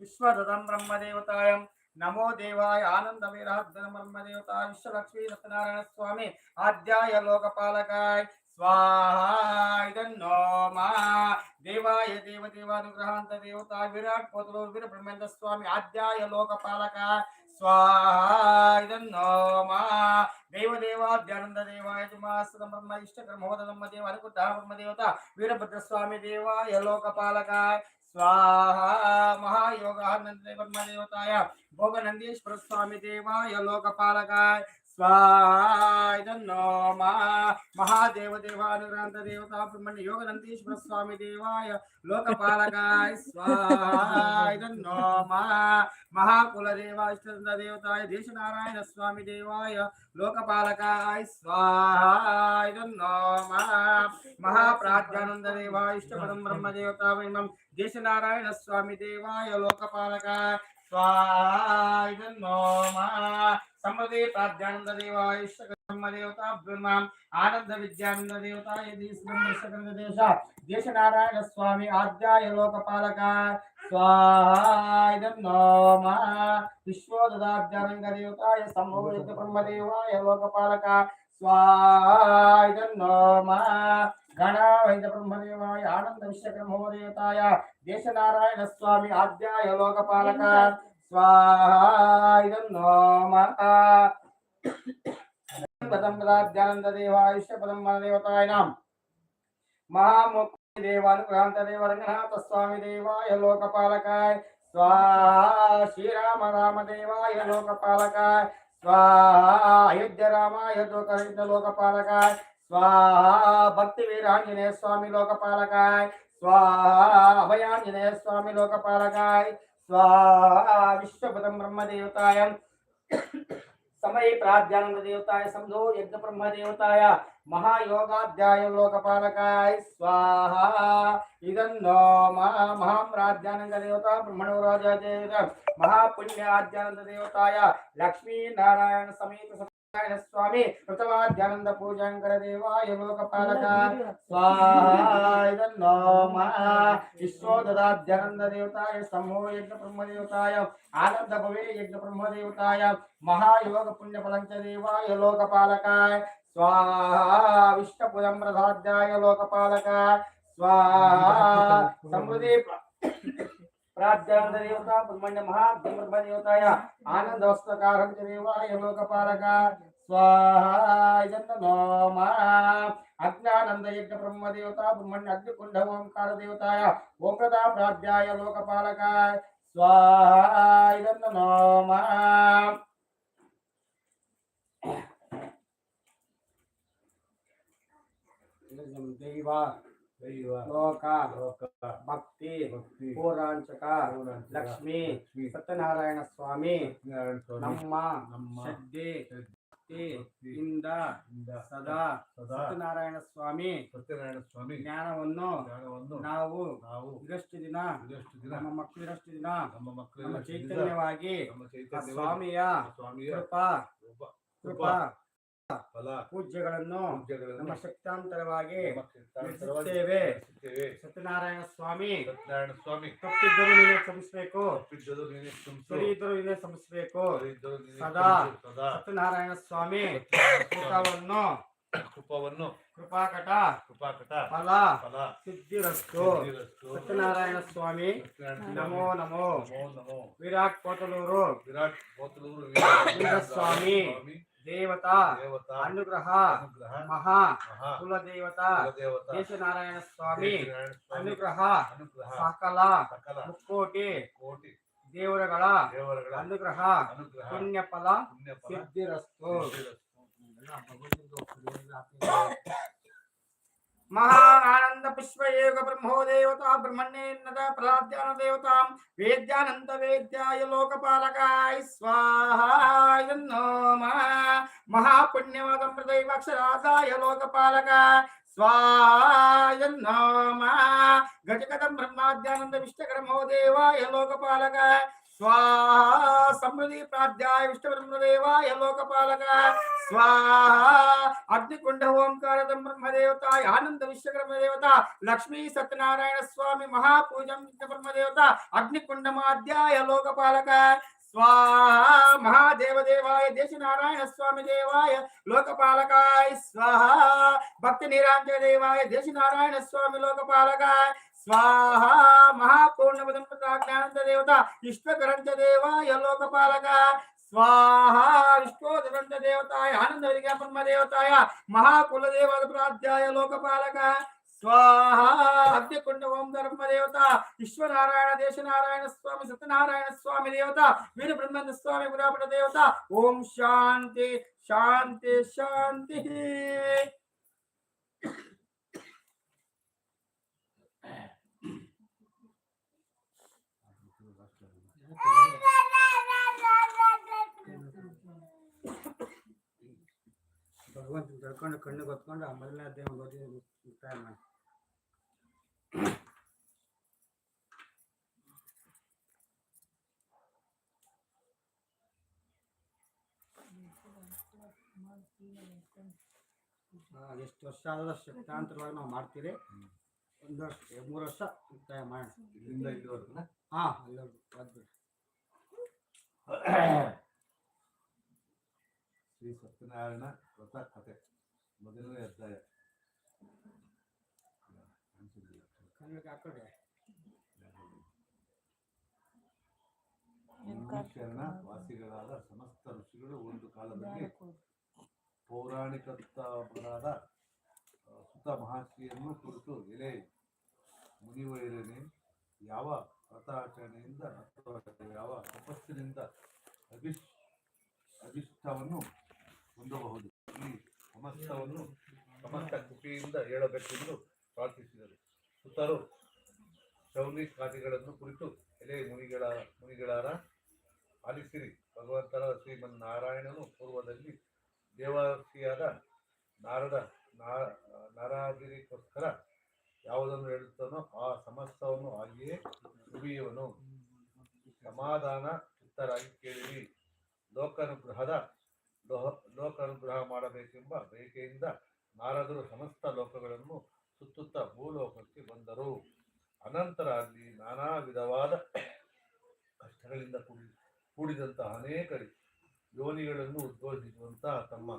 విశ్వరుదం బ్రహ్మదేవతాయం. నమో దేవాయ ఆనంద విరాధన బ్రహ్మదేవత విశ్వలక్ష్మీ సత్యనారాయణ స్వామి ఆద్యాయ లోకపాలకాయ. స్వాహా దేవాయ దేవ దేవానుగ్రహాంత దేవత విరాట్ పోతులూరు వీర బ్రహ్మేంద్ర స్వామి ఆద్యాయ లోకపాలక స్వాహో మా దేవదేవాద్యానంద దేవాయ తుమాస్త బ్రహ్మ ఇష్ట బ్రహ్మోద బ్రహ్మ దేవ అనుకుంట బ్రహ్మదేవత వీరభద్రస్వామి దేవాయ స్వామి దేవాయ లోకపాలకాయ స్వాయిదన్నో మా మహాదేవ దేవానుగ్రాంత దేవతా బ్రహ్మణ్య యోగ నందీశ్వర స్వామి దేవాయ లోకపాలకాయ స్వాయిదన్నో మా మహాకుల దేవాష్ట దేవతాయ దేశనారాయణ స్వామి దేవాయ లోకపాలకాయ స్వాయిదన్నో మా మహాప్రాజ్ఞానంద దేవాయ ఇష్టపదం బ్రహ్మదేవతామయం దేశనారాయణ స్వామి దేవాయ లోకపాలకాయ స్వాయిదన్నో మా సంపదే ప్రాధ్యానంద దేవాయుష్మదేవతాభ్యున్నాం ఆనంద విద్యానంద దేవత దేశ నారాయణ స్వామి ఆద్యాయ లోకపాలక స్వాయిదం నోమ విశ్వోదాధ్యానంద దేవతాయ సంభవ బ్రహ్మదేవాయ లోకపాలక స్వాయిదం నోమ గణావైద బ్రహ్మదేవాయ ఆనంద విశ్వబ్రహ్మదేవతాయ దేశ నారాయణ స్వామి ఆద్యాయ లోకపాలక स्वाहायं नमः पदं पदाब्जानन्ददेवायुष्यपदं मनदेवतायनां महामुक्तिदेवानुग्रहान्तदेवरङ्गनाथस्वामि देवाय लोकपालकाय स्वाहा श्रीराम रामदेवाय लोकपालकाय स्वाहा अयोध्यरामाय लोकपालकाय स्वाहा भक्तिवीराञ्जनेयस्वामि लोकपालकाय स्वाहा अभयाञ्जनेयस्वामि लोकपालकाय ಪದಂ ಪದಾದ್ಯಾನಂದ ದೇವಾಯ ಪದಂ ದೇವತಾಯ ನಾಂ ಮಹಾಮುಕ್ತಿ ದೇವಾನುಗ್ರಹಾಂತ ದೇವ ರಂಗನಾಥ ಸ್ವಾಮಿ ದೇವಾಯ ಲೋಕಪಾಲಕಾಯ ಸ್ವಾಹ ಶ್ರೀರಾಮ ರಾಮ ದೇವಾಯ ಲೋಕಪಾಲಕಾಯ ಸ್ವಾಹ ಅಯೋಧ್ಯ ರಾಮಾಯ ಲೋಕಹಿತ ಲೋಕಪಾಲಕಾಯ ಸ್ವಾಹ ಭಕ್ತಿ ವೀರಾಂಜನೇಯ ಸ್ವಾಮಿ ಲೋಕಪಾಲಕಾಯ ಸ್ವಾಹ ಅಭಯಾಂಜನೇಯ ಸ್ವಾಮಿ ಲೋಕಪಾಲಕಾಯ ಸ್ವಾಹ ವಿಶ್ವಪದಂ ಬ್ರಹ್ಮದೇವತಾಯ ಸಮಯ ಪ್ರಾಧ್ಯಾನಂದ ದೇವತಾಯ ಸಂಧೋ ಯಜ್ಞ ಬ್ರಹ್ಮ ದೇವತಾಯ ಮಹಾಯೋಗಾಧ್ಯಾಯ ಲೋಕಪಾಲಕಾಯ ಸ್ವಾಹ ಇದನ್ನೋ ಮಹಾ ಮಹಾಮ್ರಾಧ್ಯಾನಂದ ದೇವತಾ ಬ್ರಹ್ಮಣವರಾಜ ದೇವ ಮಹಾಪುಣ್ಯ ಆಧ್ಯಾನಂದ ದೇವತಾಯ ಲಕ್ಷ್ಮೀ ನಾರಾಯಣ ಸಮೇತ స్వామి కృతవాద్యానంద పూజాంకర దేవాయ లోకపాలక స్వాహో విశ్వోదాద్యానంద దేవతాయ సమో యజ్ఞ బ్రహ్మదేవతాయ ఆనంద భవే యజ్ఞ బ్రహ్మదేవతాయ మహాయోగ పుణ్యఫలంచ దేవాయ లోకపాలకాయ స్వాహ విష్ణుపురం ప్రధాధ్యాయ లోకపాలక. స్వాహ సమృద్ధి రాజ్యాంగదేవత బ్రహ్మణ్య మహాబ్రహ్మదేవతాయ ఆనందవస్తకారం దేవాయ లోకపాలక అజ్ఞానందయజ్ఞ బ్రహ్మదేవత బ్రహ్మణ్య అగ్నికుండ ఓంకార దేవతాయ ఓంకృతా ప్రాధ్యాయ లోకపాలక స్వాహ నోమ దైవా ಲೋಕ ಲೋಕ ಭಕ್ತಿ ಭಕ್ತಿ ಪೂರಾಂಚಕ ಲಕ್ಷ್ಮಿ ಸತ್ಯನಾರಾಯಣ ಸ್ವಾಮಿ ನಮ್ಮ ನಮ್ಮ ಶ್ರದ್ಧೆ ಇಂದ ಸದಾ ಸತ್ಯನಾರಾಯಣ ಸ್ವಾಮಿ ಸತ್ಯನಾರಾಯಣ ಸ್ವಾಮಿ ಜ್ಞಾನವನ್ನು ನಾವು ನಾವು ಇದಷ್ಟು ದಿನ ಇದಷ್ಟು ದಿನ ನಮ್ಮ ಮಕ್ಕಳು ಇದಷ್ಟು ದಿನ ನಮ್ಮ ಮಕ್ಕಳು ಚೈತನ್ಯವಾಗಿ ಸ್ವಾಮಿಯ ಸ್ವಾಮಿಯ ಕೃಪಾ ಕೃಪಾ ಫಲ ಪೂಜ್ಯಗಳನ್ನು ನಮ್ಮ ಶಕ್ತಾಂತರವಾಗಿ ನಡೆಸುತ್ತೇವೆ. ನಡೆಸುತ್ತೇವೆ. ಸತ್ಯನಾರಾಯಣ ಸ್ವಾಮಿ ಸತ್ಯನಾರಾಯಣ ಸ್ವಾಮಿ ತಪ್ಪಿದ್ದರೂ ನೀನೇ ಕ್ಷಮಿಸಬೇಕು ತಪ್ಪಿದ್ದರೂ ನೀನೇ ಕ್ಷಮಿಸು. ಸರಿ ಇದ್ದರೂ ನೀನೇ ಸರಿಯಿದ್ದರೂ ನೀನೇ ಸದಾ ಕ್ಷಮಿಸು. ಸದಾ ಸತ್ಯನಾರಾಯಣ ಸ್ವಾಮಿ ಸ್ವಾಮಿ ಕೃಪವನ್ನು ಕೃಪವನ್ನು ಕೃಪಾಕಟ ಕೃಪಾಕಟ ಫಲ ಫಲ ಸಿದ್ಧಿರಸ್ತು ಸಿದ್ಧಿರಸ್ತು. ಸತ್ಯನಾರಾಯಣ ಸ್ವಾಮಿ ಸತ್ಯನಾರಾಯಣ ನಮೋ ಸ್ವಾಮಿ. ನಮೋ ನಮೋ ನಮೋ ವಿರಾಟ್ ಕೋಟಲೂರು ವಿರಾಟ್ ಕೋತಲೂರು ವೀರಸ್ವಾಮಿ. ಸ್ವಾಮಿ ದೇವತಾ ದೇವತಾ ಅನುಗ್ರಹ ಅನುಗ್ರಹ ಮಹಾ ಮಹಾ ಕುಲದೇವತಾ ಕುಲದೇವತಾ ದೇಶನಾರಾಯಣ ಸ್ವಾಮಿ ದೇವನಾರಾಯಣ ಸ್ವಾಮಿ ಅನುಗ್ರಹ ಅನುಗ್ರಹ ಸಕಲ ಸಕಲ ಮುಕ್ಕೋಟಿ ಕೋಟಿ ದೇವರುಗಳ ದೇವರುಗಳ ಅನುಗ್ರಹ ಅನುಗ್ರಹ ಪುಣ್ಯ ಫಲ ಪುಣ್ಯ ಫಲ ಸಿದ್ಧಿರಸ್ತು మహానంద పుష్పయోగ బ్రహ్మోదేవత బ్రహ్మణ్యేన్నత ప్రహ్లాద్యాన దేవతాం వేద్యానంత వేద్యాయ లోకపాలకాయ స్వాహాయ నోమ మహాపుణ్యవదం హృదయవక్షరాజాయ లోకపాలక స్వాయ నోమ గజగదం బ్రహ్మాద్యానంద విష్ణకరమో దేవాయ లోకపాలక స్వాహా ప్రాధ్యాయ విష్ణుబ్రహ్మదేవాయ లోకపాలక. స్వాహా అగ్నికుండ ఓంకారతం బ్రహ్మదేవతాయ ఆనంద విశ్వబ్రహ్మదేవత లక్ష్మీ సత్యనారాయణ స్వామి మహాపూజం బ్రహ్మదేవత అగ్నికుండమాధ్యాయ లోకపాలక. స్వాహ మహాదేవదేవాయ దేశ నారాయణ స్వామి దేవాయ లోకపాలకాయ స్వాహ భక్తి నిరాంజన దేవాయ దేశ నారాయణ స్వామి లోకపాలకాయ స్వాహ మహాపూర్ణపదంపతాజ్ఞానంద దేవత విశ్వగ్రంథ దేవాయ లోకపాలక స్వాహ విష్ణోదంత దేవతాయ ఆనంద విజ్ఞాపన్మ దేవతాయ మహాకుల దేవాధిపరాధ్యాయ లోకపాలక స్వాహ అద్యకుండ ఓం ధర్మదేవత విశ్వనారాయణ దేశనారాయణ స్వామి సత్యనారాయణ స్వామి దేవత వీర బ్రహ్మానంద స్వామి గురాపట దేవత ఓం శాంతి శాంతి శాంతి ಭಗವಂತ ತಿಳ್ಕೊಂಡು ಕಣ್ಣು ಗೊತ್ಕೊಂಡು ಆ ಮೊದಲನೇ ಅಧ್ಯಾಯ ಓದಿ ಮುಕ್ತಾಯ ಮಾಡಿ ಎಷ್ಟು ವರ್ಷ ಆದ ಶಕ್ತಾಂತರವಾಗಿ ನಾವು ಮಾಡ್ತೀರಿ ಒಂದು ವರ್ಷ ಮೂರು ವರ್ಷ ಮುಕ್ತಾಯ ಮಾಡೋಣ. ಇಲ್ಲಿವರೆಗೂ ಹಾ ಅಲ್ಲವರೆಗೂ ಶ್ರೀ ಸತ್ಯನಾರಾಯಣ ವ್ರತ ಕತೆ ಮೊದಲನೇ ಅಧ್ಯಾಯ. ಹಾಕೊಳ್ಳಿ ಶರಣ ವಾಸಿಗಳಾದ ಸಮಸ್ತ ಋಷಿಗಳು ಒಂದು ಕಾಲದಲ್ಲಿ ಪೌರಾಣಿಕರಾದ ಸುತ ಮಹರ್ಷಿಯನ್ನು ಕುರಿತು ಎಲೆ ಮುನಿವೈರನೆ ಯಾವ ವ್ರತಾಚರಣೆಯಿಂದ ಅಥವಾ ಯಾವ ತಪಸ್ಸಿನಿಂದ ಅಭಿಷ್ ಅಭಿಷ್ಟವನ್ನು ಹೊಂದಬಹುದು? ಈ ಸಮಸ್ತವನ್ನು ಸಮಸ್ತ ಕೃಪೆಯಿಂದ ಹೇಳಬೇಕೆಂದು ಪ್ರಾರ್ಥಿಸಿದರು. ಸುತರು ಚೌಲಿ ಖಾದಿಗಳನ್ನು ಕುರಿತು ಎಲೆ ಮುನಿಗಳ, ಮುನಿಗಳಾರ ಆಲಿಸಿರಿ. ಭಗವಂತರ ಶ್ರೀಮನ್ ನಾರಾಯಣನು ಪೂರ್ವದಲ್ಲಿ ದೇವರ್ಷಿಯಾದ ನಾರದ ನಾರಾದಿರಿಗೋಸ್ಕರ ಯಾವುದನ್ನು ಹೇಳುತ್ತಾನೋ ಆ ಸಮಸ್ತವನ್ನು ಹಾಗೆಯೇ ಉಳಿಯುವನು. ಸಮಾಧಾನ ಚಿತ್ತರಾಗಿ ಕೇಳಿರಿ. ಲೋಕಾನುಗ್ರಹದ ಲೋಹ, ಲೋಕಾನುಗ್ರಹ ಮಾಡಬೇಕೆಂಬ ಬಯಕೆಯಿಂದ ನಾರದರು ಸಮಸ್ತ ಲೋಕಗಳನ್ನು ಸುತ್ತುತ್ತಾ ಭೂಲೋಕಕ್ಕೆ ಬಂದರು. ಅನಂತರ ಅಲ್ಲಿ ನಾನಾ ವಿಧವಾದ ಕಷ್ಟಗಳಿಂದ ಕೂಡಿ ಕೂಡಿದಂತಹ ಅನೇಕ ಯೋನಿಗಳನ್ನು ಉದ್ಬೋಧಿಸುವಂತಹ ತಮ್ಮ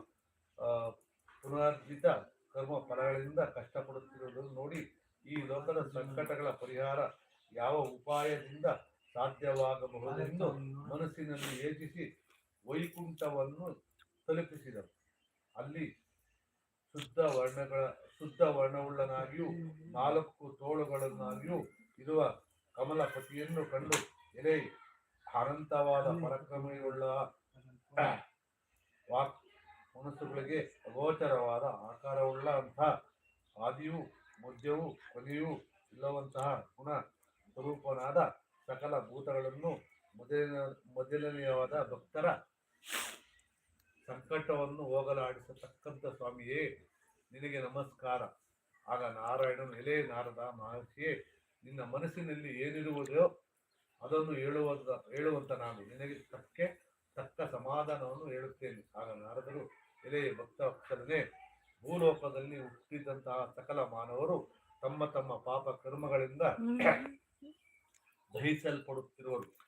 ಪುನರ್ಜಿತ ಕರ್ಮ ಫಲಗಳಿಂದ ಕಷ್ಟಪಡುತ್ತಿರುವುದನ್ನು ನೋಡಿ ಈ ಲೋಕದ ಸಂಕಟಗಳ ಪರಿಹಾರ ಯಾವ ಉಪಾಯದಿಂದ ಸಾಧ್ಯವಾಗಬಹುದೆಂದು ಮನಸ್ಸಿನಲ್ಲಿ ಯೋಚಿಸಿ ವೈಕುಂಠವನ್ನು ತಲುಪಿಸಿದರು. ಅಲ್ಲಿ ಶುದ್ಧ ವರ್ಣಗಳ, ಶುದ್ಧ ವರ್ಣವುಳ್ಳನಾಗಿಯೂ, ನಾಲ್ಕು ತೋಳುಗಳನ್ನಾಗಿಯೂ ಇರುವ ಕಮಲಪತಿಯನ್ನು ಕಂಡು ಎರೆ ಅನಂತವಾದ ಪರಕ್ರಮೆಯುಳ್ಳ ವಾಕ್ ಮನಸ್ಸುಗಳಿಗೆ ಅಗೋಚರವಾದ ಆಕಾರವುಳ್ಳ ಅಂತಹ ಆದಿಯು, ಮಧ್ಯವು, ಕೊನೆಯೂ ಇಲ್ಲವಂತಹ ಗುಣ ಸ್ವರೂಪನಾದ ಸಕಲ ಭೂತಗಳನ್ನು ಮೊದಲಿನ, ಮೊದಲನೆಯವಾದ ಭಕ್ತರ ಸಂಕಟವನ್ನು ಹೋಗಲಾಡಿಸತಕ್ಕಂಥ ಸ್ವಾಮಿಯೇ ನಿನಗೆ ನಮಸ್ಕಾರ. ಆಗ ನಾರಾಯಣನು ಎಲೆ ನಾರದ ಮಹರ್ಷಿಯೇ ನಿನ್ನ ಮನಸ್ಸಿನಲ್ಲಿ ಏನಿರುವುದೋ ಅದನ್ನು ಹೇಳುವಂತ ಹೇಳುವಂತ ನಾನು. ನಿನಗೆ ತಕ್ಕೆ ತಕ್ಕ ಸಮಾಧಾನವನ್ನು ಹೇಳುತ್ತೇನೆ. ಆಗ ನಾರದರು ಎಲೆ ಭಕ್ತ ಭಕ್ತರನೇ ಭೂಲೋಕದಲ್ಲಿ ಹುಟ್ಟಿದಂತಹ ಸಕಲ ಮಾನವರು ತಮ್ಮ ತಮ್ಮ ಪಾಪ ಕರ್ಮಗಳಿಂದ ದಹಿಸಲ್ಪಡುತ್ತಿರುವರು.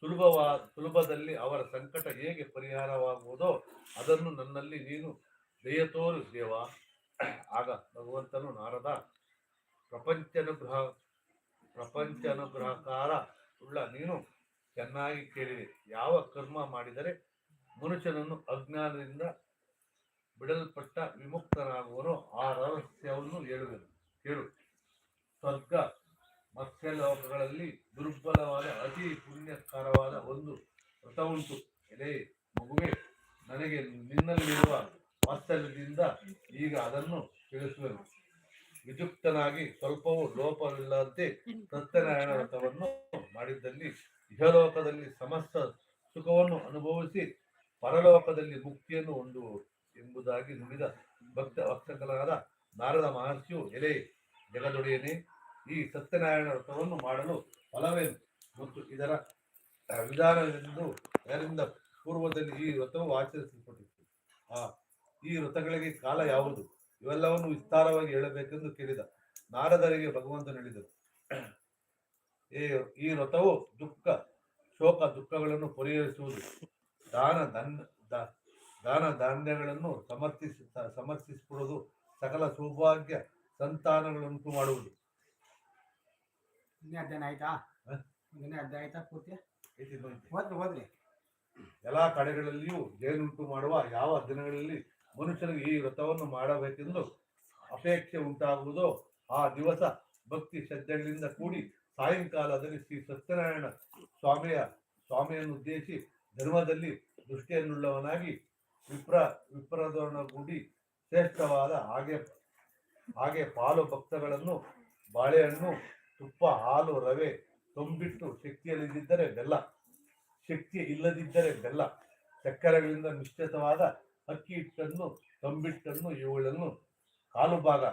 ಸುಲಭವಾ, ಸುಲಭದಲ್ಲಿ ಅವರ ಸಂಕಟ ಹೇಗೆ ಪರಿಹಾರವಾಗುವುದೋ ಅದನ್ನು ನನ್ನಲ್ಲಿ ನೀನು ದಯ ತೋರು ದೇವ ಆಗ ಭಗವಂತನು ನಾರದ ಪ್ರಪಂಚನುಗ್ರಹ, ಪ್ರಪಂಚನುಗ್ರಹಕಾರ ಉಳ್ಳ ನೀನು ಚೆನ್ನಾಗಿ ಕೇಳಿದೆ. ಯಾವ ಕರ್ಮ ಮಾಡಿದರೆ ಮನುಷ್ಯನನ್ನು ಅಜ್ಞಾನದಿಂದ ಬಿಡಲ್ಪಟ್ಟ ವಿಮುಕ್ತನಾಗುವನು ಆ ರಹಸ್ಯವನ್ನು ಹೇಳುವೆನು. ಕೇಳು. ಸ್ವರ್ಗ ಮತ್ಸ್ಯಲೋಕಗಳಲ್ಲಿ ದುರ್ಬಲವಾದ, ಅತಿ ಪುಣ್ಯಕರವಾದ ಒಂದು ವ್ರತ ಉಂಟು. ಎಲೆ, ಮಗುವೆ, ನನಗೆ ನಿನ್ನಲ್ಲಿರುವ ವಾತ್ಸಲ್ಯದಿಂದ ಈಗ ಅದನ್ನು ತಿಳಿಸುವೆನು. ವಿಜುಕ್ತನಾಗಿ ಸ್ವಲ್ಪವೂ ಲೋಪವಿಲ್ಲದಂತೆ ಸತ್ಯನಾರಾಯಣ ವ್ರತವನ್ನು ಮಾಡಿದ್ದಲ್ಲಿ ಇಹಲೋಕದಲ್ಲಿ ಸಮಸ್ತ ಸುಖವನ್ನು ಅನುಭವಿಸಿ, ಪರಲೋಕದಲ್ಲಿ ಮುಕ್ತಿಯನ್ನು ಹೊಂದುವರು ಎಂಬುದಾಗಿ ನುಡಿದ ಭಕ್ತ ಭಕ್ತಕಲಾದ ನಾರದ ಮಹರ್ಷಿಯು ಎಲೆ ಜಗದೊಡೆಯನೇ ಈ ಸತ್ಯನಾರಾಯಣ ವ್ರತವನ್ನು ಮಾಡಲು ಫಲವೇನು ಮತ್ತು ಇದರ ವಿಧಾನವೆಂದು ಯಾರಿಂದ ಪೂರ್ವದಲ್ಲಿ ಈ ವ್ರತವು ಆಚರಿಸಲ್ಪಟ್ಟಿತ್ತು ಆ ಈ ವ್ರತಗಳಿಗೆ ಕಾಲ ಯಾವುದು? ಇವೆಲ್ಲವನ್ನು ವಿಸ್ತಾರವಾಗಿ ಹೇಳಬೇಕೆಂದು ಕೇಳಿದ. ನಾರದರಿಗೆ ಭಗವಂತ ಹೇಳಿದರು ಈ ಈ ವ್ರತವು ದುಃಖ ಶೋಕ ದುಃಖಗಳನ್ನು ಪರಿಹರಿಸುವುದು. ದಾನ ದನ್ನ ದಾನ ಧಾನ್ಯಗಳನ್ನು ಸಮರ್ಥಿಸಿ ಸಮರ್ಥಿಸಿಕೊಡುವುದು ಸಕಲ ಸೌಭಾಗ್ಯ ಸಂತಾನಗಳನ್ನುಂಟು ಮಾಡುವುದು. ಅಧ್ಯಯನ ಆಯ್ತಾ? ಆಯ್ತಾ ಪೂರ್ತಿ? ಎಲ್ಲಾ ಕಡೆಗಳಲ್ಲಿಯೂ ಜೇನುಂಟು ಮಾಡುವ ಯಾವ ದಿನಗಳಲ್ಲಿ ಮನುಷ್ಯನಿಗೆ ಈ ವ್ರತವನ್ನು ಮಾಡಬೇಕೆಂದು ಅಪೇಕ್ಷೆ ಉಂಟಾಗುವುದೋ, ಆ ದಿವಸ ಭಕ್ತಿ ಶ್ರದ್ಧೆಗಳಿಂದ ಕೂಡಿ ಸಾಯಂಕಾಲದಲ್ಲಿ ಶ್ರೀ ಸತ್ಯನಾರಾಯಣ ಸ್ವಾಮಿಯ ಸ್ವಾಮಿಯನ್ನು ಉದ್ದೇಶಿ ಧರ್ಮದಲ್ಲಿ ದೃಷ್ಟಿಯನ್ನುಳ್ಳವನಾಗಿ ವಿಪ್ರ ವಿಪ್ರದೊಡಗೂಡಿ ಶ್ರೇಷ್ಠವಾದ ಹಾಗೆ ಹಾಗೆ ಪಾಲು ಭಕ್ತಗಳನ್ನು, ಬಾಳೆಹಣ್ಣು, ತುಪ್ಪ, ಹಾಲು, ರವೆ ತುಂಬಿಟ್ಟು ಶಕ್ತಿಯಲ್ಲಿದ್ದರೆ ಬೆಲ್ಲ ಶಕ್ತಿ ಇಲ್ಲದಿದ್ದರೆ ಬೆಲ್ಲ, ಸಕ್ಕರೆಗಳಿಂದ ಮಿಶ್ರಿತವಾದ ಅಕ್ಕಿ ಹಿಟ್ಟನ್ನು, ತಂಬಿಟ್ಟನ್ನು, ಇವುಗಳನ್ನು ಕಾಲು ಭಾಗ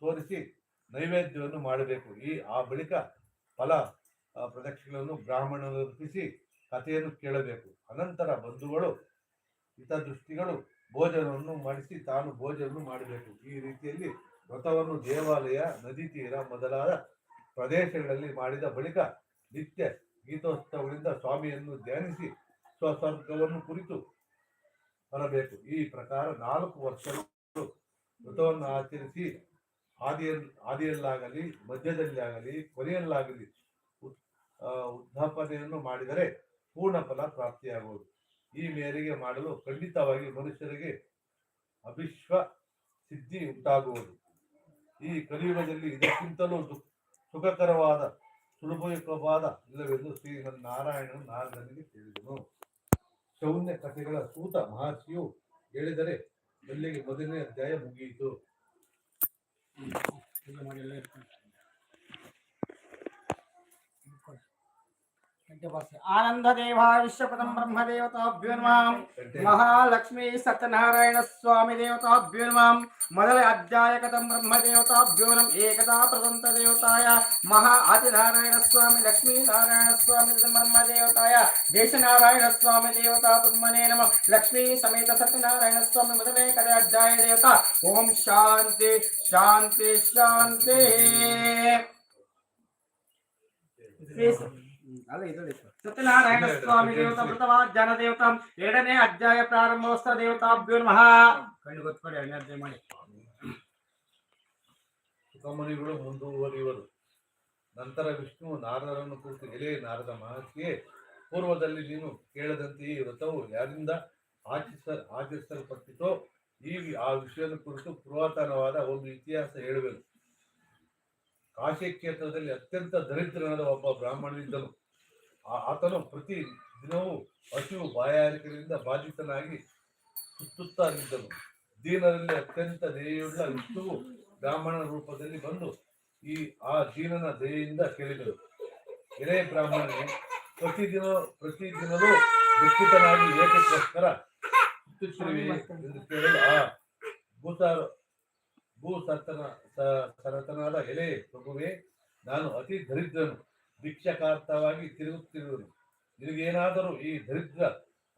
ತೋರಿಸಿ ನೈವೇದ್ಯವನ್ನು ಮಾಡಬೇಕು. ಈ, ಆ ಬಳಿಕ ಫಲ ಪ್ರದಕ್ಷಿಣೆಗಳನ್ನು ಬ್ರಾಹ್ಮಣರು ಅರ್ಪಿಸಿ ಕಥೆಯನ್ನು ಕೇಳಬೇಕು. ಅನಂತರ ಬಂಧುಗಳು, ಹಿತದೃಷ್ಟಿಗಳು ಭೋಜನವನ್ನು ಮಾಡಿಸಿ ತಾನು ಭೋಜನವನ್ನು ಮಾಡಬೇಕು. ಈ ರೀತಿಯಲ್ಲಿ ವ್ರತವನ್ನು ದೇವಾಲಯ, ನದಿ ತೀರ ಮೊದಲಾದ ಪ್ರದೇಶಗಳಲ್ಲಿ ಮಾಡಿದ ಬಳಿಕ ನಿತ್ಯ ಗೀತೋತ್ಸವಗಳಿಂದ ಸ್ವಾಮಿಯನ್ನು ಧ್ಯಾನಿಸಿ ಸ್ವಸ್ವರ್ಗವನ್ನು ಕುರಿತು ಬರಬೇಕು. ಈ ಪ್ರಕಾರ ನಾಲ್ಕು ವರ್ಷಗಳು ವ್ರತವನ್ನು ಆಚರಿಸಿ ಆದಿಯಲ್ಲಿ ಆದಿಯಲ್ಲಾಗಲಿ ಮಧ್ಯದಲ್ಲಿ ಆಗಲಿ ಕೊನೆಯಲ್ಲಾಗಲಿ ಉದ್ಧಾಪನೆಯನ್ನು ಮಾಡಿದರೆ ಪೂರ್ಣ ಫಲ ಪ್ರಾಪ್ತಿಯಾಗುವುದು. ಈ ಮೇರೆಗೆ ಮಾಡಲು ಖಂಡಿತವಾಗಿ ಮನುಷ್ಯರಿಗೆ ಅವಿಶ್ವ ಸಿದ್ಧಿ ಉಂಟಾಗುವುದು. ಈ ಕಲಿಯುಗದಲ್ಲಿ ಇದಕ್ಕಿಂತಲೂ ಸುಖಕರವಾದ ಸುಲಭಯುಕ್ತವಾದ ಇಲ್ಲವೆಂದು ಶ್ರೀಮನ್ನಾರಾಯಣನು ನಾರದನಿಗೆ ಹೇಳಿದನು. ಶೌನ್ಯ ಕಥೆಗಳ ಸೂತ ಮಹರ್ಷಿಯು ಹೇಳಿದರೆ ಅಲ್ಲಿಗೆ ಮೊದಲನೇ ಅಧ್ಯಾಯ ಮುಗಿಯಿತು. आनंददेव विश्वपदम ब्रह्मदेवताभ्यो महालक्ष्मी सत्यनारायण स्वामी देवताभ्यो नमः मदल अध्यायकदम ब्रह्मदेवताभ्यो नम एकदा देवताय महा आदिनारायण स्वामी लक्ष्मी नारायण स्वामी ब्रह्मदेवताय। देशनारायण स्वामी देवता ब्रह्मणे नमः। लक्ष्मी समेत सत्यनारायण स्वामी मदल एकद अध्याय देवता ओम शांति शांति शांति। ಕಡೆ ಅಧ್ಯಾಯ ದೇವತಾ ಓಂ ಶಾಂತಿ ಶಾಂತಿ ಶಾಂತಿ ಅಲ್ಲ ಇದರಲ್ಲಿ ಸತ್ಯನಾರಾಯಣ ಸ್ವಾಮಿ ದೇವತಾ ಮೃತವಾ ಜನ ದೇವತಾ ಎರಡನೇ ಅಧ್ಯಾಯ ಪ್ರಾರಂಭೋತ್ಸವ ದೇವತಾಭ್ಯೋ ನಮಃ. ಕಣ್ಣು ಗೊತ್ಕೊಡಿ ಎರಡನೇ ಅಧ್ಯಾಯ ಮಾಡಿ. ಸುಖಮಣಿಗಳು ಮುಂದುವರಿಯುವರು. ನಂತರ ವಿಷ್ಣು ನಾರದರನ್ನು ಕುರಿತು ಎಲೆ ನಾರದ ಮಹರ್ಷಿಯೇ ಪೂರ್ವದಲ್ಲಿ ನೀನು ಕೇಳದಂತೆ ಈ ವ್ರತವು ಯಾರಿಂದ ಆಚರಿಸ ಆಚರಿಸಲ್ಪಟ್ಟಿತೋ ಈ ಆ ವಿಷಯದ ಕುರಿತು ಪುರಾತನವಾದ ಒಂದು ಇತಿಹಾಸ ಹೇಳಬೇಕು. ಕಾಶಿ ಕ್ಷೇತ್ರದಲ್ಲಿ ಅತ್ಯಂತ ದರಿದ್ರನಾದ ಒಬ್ಬ ಬ್ರಾಹ್ಮಣನಿದ್ದನು. ಆತನು ಪ್ರತಿ ದಿನವೂ ಹಸಿವು ಬಾಯಾರಿಕೆಯಿಂದ ಬಾಧಿತನಾಗಿ ಸುತ್ತುತ್ತಾಗಿದ್ದನು ದೀನರಲ್ಲಿ ಅತ್ಯಂತ ದಯೆಯುಳ್ಳ ವಿಷ್ಣುವು ಬ್ರಾಹ್ಮಣ ರೂಪದಲ್ಲಿ ಬಂದು ಈ ಆ ದೀನನ ದಯೆಯಿಂದ ಕೇಳಿದರು ಎಳೆ ಬ್ರಾಹ್ಮಣನೇ, ಪ್ರತಿದಿನ ಪ್ರತಿದಿನವೂ ದುಃಖಿತನಾಗಿ ಏಕಕ್ಕೋಸ್ಕರ ಸುತ್ತುತ್ತಿರುವೆ ಎಂದು ಕೇಳಲು ಆ ಭೂತ ಭೂ ಸರ್ತನ ಸರತನಾದ ಎಲೆ ಪ್ರಭುವೆ, ನಾನು ಅತಿ ದರಿದ್ರನು. ಭಿಕ್ಷಕಾರ್ಥವಾಗಿ ತಿರುಗುತ್ತಿರುವನು ನಿನಗೇನಾದರೂ ಈ ದರಿದ್ರ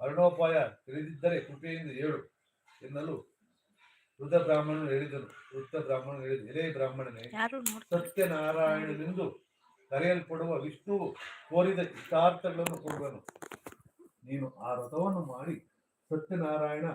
ಅರುಣೋಪಾಯ ತಿಳಿದಿದ್ದರೆ ಕೃಪೆಯಿಂದ ಹೇಳು ಎನ್ನಲು ವೃದ್ಧ ಬ್ರಾಹ್ಮಣನು ಹೇಳಿದನು. ವೃದ್ಧ ಬ್ರಾಹ್ಮಣನು ಹೇಳಿದ ಎಲೆ ಬ್ರಾಹ್ಮಣನೇ ಸತ್ಯನಾರಾಯಣನೆಂದು ಕರೆಯಲ್ಪಡುವ ವಿಷ್ಣುವು ಕೋರಿದ ಇಷ್ಟಾರ್ಥಗಳನ್ನು ಕೊಡುವನು. ನೀನು ಆ ರಥವನ್ನು ಮಾಡಿ ಸತ್ಯನಾರಾಯಣ